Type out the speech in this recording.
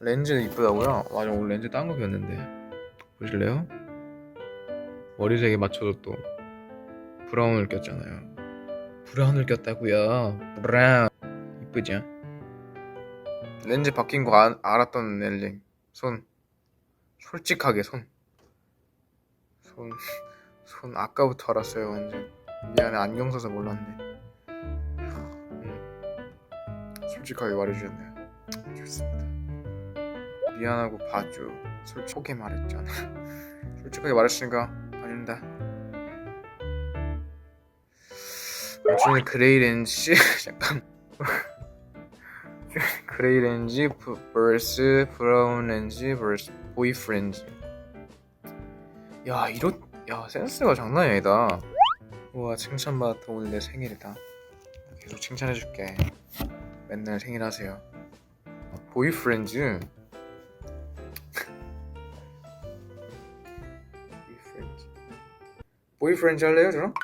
렌즈 이쁘다고요? 맞아 오늘 렌즈 딴거 꼈는데. 보실래요? 머리색에 맞춰서 또 브라운을 꼈잖아요. 브라운을 꼈다고요? 브라운. 이쁘죠? 렌즈 바뀐 거 아- 알았던 엘링. 손. 솔직하게 손. 손, 손 아까부터 알았어요 완전. 미안해 안경 써서 몰랐네. 음, 솔직하게 말해주셨네요. 좋습니다 미안하고 봐줘. 솔직하게 말했잖아. 솔직하게 말했으니까 봐준다. 나중에 그레이 렌즈 잠깐. 그레이 렌즈 vs 브라운 렌즈 vs 보이프렌즈. 야 이런 야 센스가 장난이 아니다. 우와 칭찬받았다 오늘 내 생일이다. 계속 칭찬해줄게. 맨날 생일 하세요. 보이프렌즈 보이프렌즈 보이프렌즈 할래요 저랑?